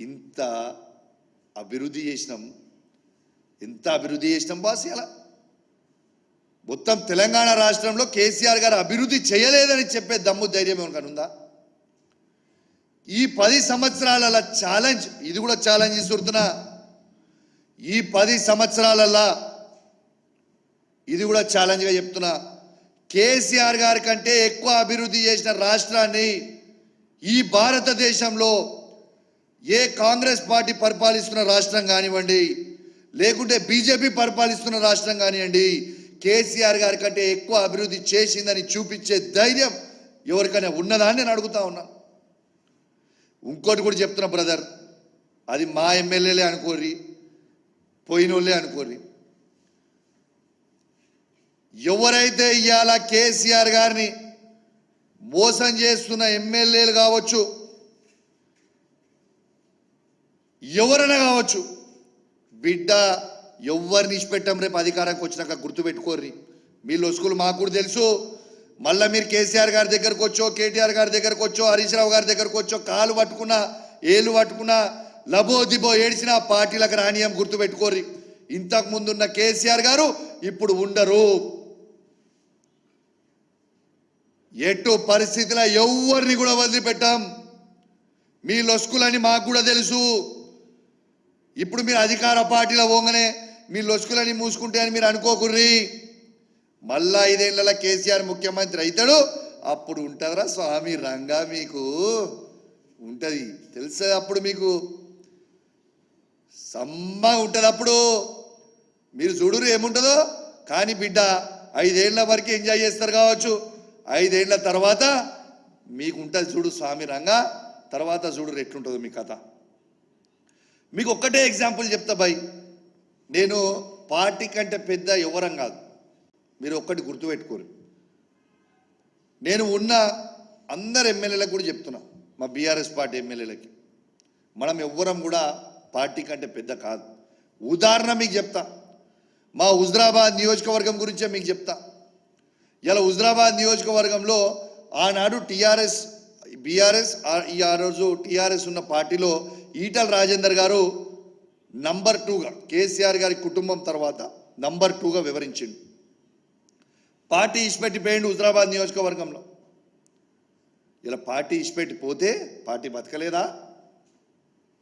ఇంత అభివృద్ధి చేసినాం ఎంత అభివృద్ధి చేసినాం బాస్ ఇలా మొత్తం తెలంగాణ రాష్ట్రంలో కేసీఆర్ గారు అభివృద్ధి చేయలేదని చెప్పే దమ్ము ధైర్యం ఏమైనా ఉందా? ఈ పది సంవత్సరాల ఛాలెంజ్ ఇది కూడా ఛాలెంజ్ ఇస్తున్నా ఈ పది సంవత్సరాలల్లా ఇది కూడా ఛాలెంజ్గా చెప్తున్నా. కేసీఆర్ గారి కంటే ఎక్కువ అభివృద్ధి చేసిన రాష్ట్రాన్ని ఈ భారతదేశంలో ఏ కాంగ్రెస్ పార్టీ పరిపాలిస్తున్న రాష్ట్రం కానివ్వండి లేకుంటే బీజేపీ పరిపాలిస్తున్న రాష్ట్రం కానివ్వండి కేసీఆర్ గారి కంటే ఎక్కువ అభివృద్ధి చేసిందని చూపించే ధైర్యం ఎవరికైనా ఉన్నదా అని నేను అడుగుతా ఉన్నా. ఇంకోటి కూడా చెప్తున్నా బ్రదర్. అది మా ఎమ్మెల్యేలే అనుకోర్రి పోయినోళ్ళే అనుకోర్రి. ఎవరైతే ఇవాళ కేసీఆర్ గారిని మోసం చేస్తున్న ఎమ్మెల్యేలు కావచ్చు ఎవరైనా కావచ్చు. బిడ్డ ఎవరిని ఇచ్చిపెట్టాం రేపు అధికారానికి వచ్చినాక గుర్తుపెట్టుకోర్రి. మీ లొసుకులు మాకు కూడా తెలుసు. మళ్ళీ మీరు కేసీఆర్ గారి దగ్గరకు వచ్చో కేటీఆర్ గారి దగ్గరకు వచ్చో హరీష్ రావు గారి దగ్గరకు వచ్చో కాలు పట్టుకున్నా ఏలు పట్టుకున్నా లబో దిబో ఏడిసిన పార్టీలకు రానియం గుర్తుపెట్టుకోర్రి. ఇంతకు ముందున్న కేసీఆర్ గారు ఇప్పుడు ఉండరు. ఎటు పరిస్థితిలో ఎవరిని కూడా వదిలిపెట్టాం. మీ లొసుకులని మాకు కూడా తెలుసు. ఇప్పుడు మీరు అధికార పార్టీలో పోగానే మీ లొసుకులని మూసుకుంటే అని మీరు అనుకోకుర్రి. మళ్ళా ఐదేళ్ళ కేసీఆర్ ముఖ్యమంత్రి అవుతాడు అప్పుడు ఉంటుందిరా స్వామి రంగా మీకు. ఉంటుంది. తెలుస్తుంది అప్పుడు మీకు. సమ్మ ఉంటుంది అప్పుడు. మీరు చూడురు ఏముంటుందో. కానీ బిడ్డ ఐదేళ్ళ వరకు ఎంజాయ్ చేస్తారు కావచ్చు. ఐదేళ్ళ తర్వాత మీకు ఉంటుంది చూడు స్వామి రంగా. తర్వాత చూడు ఎట్లుంటుందో మీ కథ. మీకు ఒక్కటే ఎగ్జాంపుల్ చెప్తా బాయ్. నేను పార్టీ కంటే పెద్ద ఎవరం కాదు. మీరు ఒక్కటి గుర్తుపెట్టుకోరు. నేను ఉన్న అందరు ఎమ్మెల్యేలకు కూడా చెప్తున్నా మా బీఆర్ఎస్ పార్టీ ఎమ్మెల్యేలకి. మనం ఎవ్వరం కూడా పార్టీ కంటే పెద్ద కాదు. ఉదాహరణ మీకు చెప్తా. మా హుజరాబాద్ నియోజకవర్గం గురించే మీకు చెప్తా. ఇలా హుజరాబాద్ నియోజకవర్గంలో ఆనాడు టీఆర్ఎస్ బీఆర్ఎస్ ఈ ఆ రోజు టీఆర్ఎస్ ఉన్న పార్టీలో ఈటల రాజేందర్ గారు నంబర్ టూగా కేసీఆర్ గారి కుటుంబం తర్వాత నంబర్ టూగా వివరించిండు. పార్టీ ఇచ్చిపెట్టి పోయిండు హుజరాబాద్ నియోజకవర్గంలో. ఇలా పార్టీ ఇచ్చిపెట్టి పోతే పార్టీ బతకలేదా?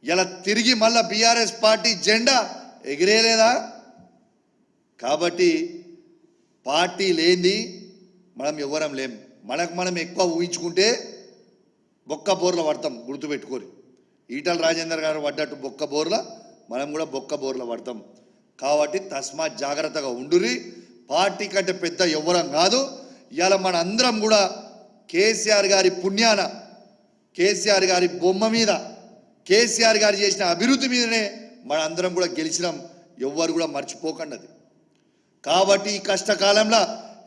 ఇలా తిరిగి మళ్ళా బీఆర్ఎస్ పార్టీ జెండా ఎగిరేలేదా? కాబట్టి పార్టీ లేనిది మనం ఎవ్వరం లేం. మనకు మనం ఎక్కువ ఊహించుకుంటే బొక్క బోర్ల పడతాం గుర్తుపెట్టుకోరు. ఈటల రాజేందర్ గారు పడ్డట్టు బొక్క బోర్ల మనం కూడా బొక్క బోర్ల పడతాం. కాబట్టి తస్మాత్ జాగ్రత్తగా ఉండురి. పార్టీ కంటే పెద్ద ఎవ్వరం కాదు. ఇవాళ మన అందరం కూడా కేసీఆర్ గారి పుణ్యాన కేసీఆర్ గారి బొమ్మ మీద కేసీఆర్ గారు చేసిన అభివృద్ధి మీదనే మన అందరం కూడా గెలిచినాం. ఎవ్వరు కూడా మర్చిపోకండి అది కాబట్టి ఈ కష్టకాలంలో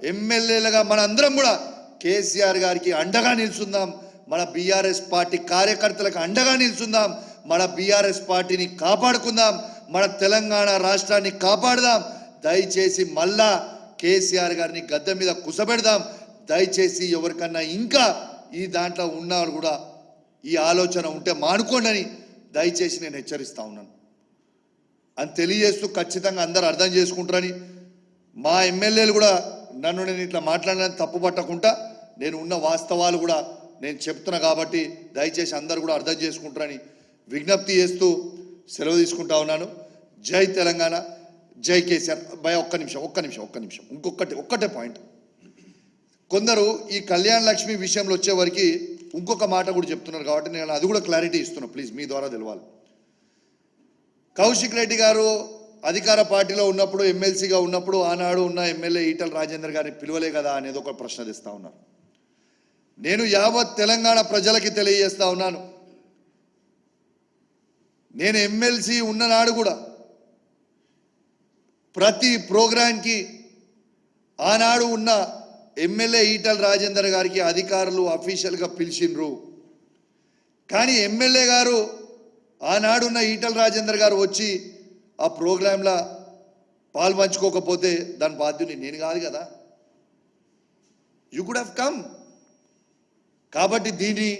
ఎమ్మెల్యేలుగా మన అందరం కూడా కేసీఆర్ గారికి అండగా నిలుచుందాం. మన బీఆర్ఎస్ పార్టీ కార్యకర్తలకు అండగా నిల్చుందాం. మన బీఆర్ఎస్ పార్టీని కాపాడుకుందాం. మన తెలంగాణ రాష్ట్రాన్ని కాపాడదాం. దయచేసి మళ్ళా కేసీఆర్ గారిని గద్దె మీద కుసబెడదాం. దయచేసి ఎవరికన్నా ఇంకా ఈ దాంట్లో ఉన్నవారు కూడా ఈ ఆలోచన ఉంటే మానుకోండి దయచేసి నేను హెచ్చరిస్తా ఉన్నాను. అని తెలియజేస్తూ ఖచ్చితంగా అందరూ అర్థం చేసుకుంటారని మా ఎమ్మెల్యేలు కూడా నన్ను నేను ఇట్లా మాట్లాడడానికి తప్పు పట్టకుండా నేను ఉన్న వాస్తవాలు కూడా నేను చెప్తున్నా కాబట్టి దయచేసి అందరూ కూడా అర్థం చేసుకుంటారని విజ్ఞప్తి చేస్తూ సెలవు తీసుకుంటా ఉన్నాను. జై తెలంగాణ జై కేసీఆర్. భయ ఒక్క నిమిషం ఒక్క నిమిషం ఒక్క నిమిషం. ఇంకొకటి ఒక్కటే పాయింట్. కొందరు ఈ కళ్యాణ లక్ష్మి విషయంలో వచ్చేవరకు ఇంకొక మాట కూడా చెప్తున్నారు కాబట్టి నేను అది కూడా క్లారిటీ ఇస్తున్నా. ప్లీజ్ మీ ద్వారా తెలవాలి. కౌశిక్ రెడ్డి గారు అధికార పార్టీలో ఉన్నప్పుడు ఎమ్మెల్సీగా ఉన్నప్పుడు ఆనాడు ఉన్న ఎమ్మెల్యే ఈటల రాజేందర్ గారిని పిలవలే కదా అనేది ఒక ప్రశ్న తెస్తా ఉన్నారు. నేను యావత్ తెలంగాణ ప్రజలకి తెలియజేస్తా ఉన్నాను. నేను ఎమ్మెల్సీ ఉన్ననాడు కూడా ప్రతి ప్రోగ్రాంకి ఆనాడు ఉన్న ఎమ్మెల్యే ఈటల రాజేందర్ గారికి అధికారులు అఫీషియల్గా పిలిచిండ్రు. కానీ ఎమ్మెల్యే గారు ఆనాడున్న ఈటల రాజేందర్ గారు వచ్చి ఆ ప్రోగ్రాంలో పాల్పంచుకోకపోతే దాని బాధ్యుని నేను కాదు కదా. యు కుడ్ హ్యావ్ కమ్ కాబట్టి దీన్ని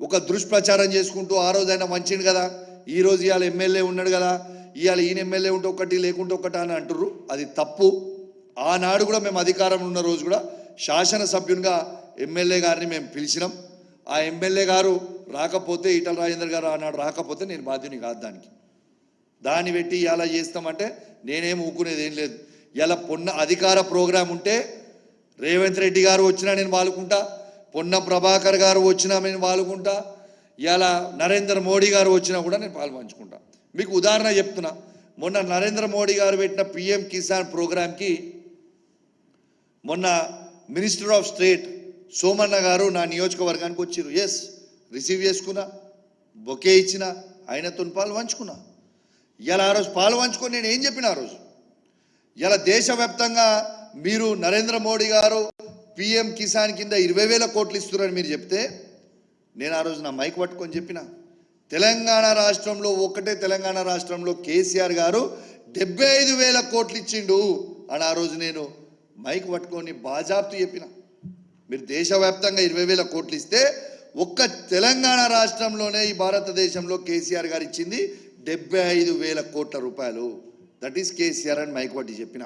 ఒక దుష్ప్రచారం చేసుకుంటూ ఆ రోజైనా మంచిది కదా ఈ రోజు ఇవాళ ఎమ్మెల్యే ఉన్నాడు కదా ఇవాళ ఈయన ఎమ్మెల్యే ఉంటే ఒకటి లేకుంటే ఒకటి అని అంటుర్రు. అది తప్పు. ఆనాడు కూడా మేము అధికారం ఉన్న రోజు కూడా శాసనసభ్యునిగా ఎమ్మెల్యే గారిని మేము పిలిచినాం. ఆ ఎమ్మెల్యే గారు రాకపోతే ఈటల రాజేందర్ గారు ఆనాడు రాకపోతే నేను బాధ్యుని కాదు దానికి. దాన్ని పెట్టి ఇలా చేస్తామంటే నేనేం ఊకునేది ఏం లేదు. ఇలా పొన్న అధికార ప్రోగ్రాం ఉంటే రేవంత్ రెడ్డి గారు వచ్చినా నేను వాలుకుంటా పొన్న ప్రభాకర్ గారు వచ్చినా నేను పాల్గొంటా ఇలా నరేంద్ర మోడీ గారు వచ్చినా కూడా నేను పాల్పంచుకుంటా. మీకు ఉదాహరణ చెప్తున్నా. మొన్న నరేంద్ర మోడీ గారు పెట్టిన పిఎం కిసాన్ ప్రోగ్రాంకి మొన్న మినిస్టర్ ఆఫ్ స్టేట్ సోమన్న గారు నా నియోజకవర్గానికి వచ్చారు ఎస్ రిసీవ్ చేసుకున్నా బొకే ఇచ్చిన ఆయనతో పాలు పంచుకున్నా ఇలా ఆ రోజు పాలు పంచుకొని నేను ఏం చెప్పిన ఆ రోజు? ఇలా దేశవ్యాప్తంగా మీరు నరేంద్ర మోడీ గారు పిఎం కిసాన్ కింద ఇరవై వేల కోట్లు ఇస్తున్నారని మీరు చెప్తే నేను ఆ రోజు నా మైక్ పట్టుకొని చెప్పిన. తెలంగాణ రాష్ట్రంలో ఒక్కటే తెలంగాణ రాష్ట్రంలో కేసీఆర్ గారు డెబ్బై ఐదు వేల కోట్లు ఇచ్చిండు అని ఆ రోజు నేను మైక్ పట్టుకొని బాజాబ్తూ చెప్పిన. మీరు దేశవ్యాప్తంగా ఇరవై వేల కోట్లు ఇస్తే ఒక్క తెలంగాణ రాష్ట్రంలోనే ఈ భారతదేశంలో కేసీఆర్ గారు ఇచ్చింది డెబ్బై ఐదు వేల కోట్ల రూపాయలు. దట్ ఈస్ కేసీఆర్ అని మైక్ పట్టి చెప్పిన.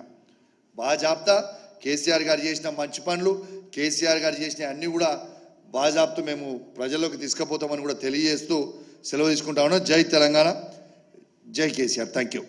బాజాబ్తా కేసీఆర్ గారు చేసిన మంచి పనులు కేసీఆర్ గారు చేసిన అన్ని కూడా బాజాబ్తు మేము ప్రజల్లోకి తీసుకుపోతామని కూడా తెలియజేస్తూ సెలవు తీసుకుంటా ఉన్నాం. జై తెలంగాణ. జై కేసీఆర్. Thank you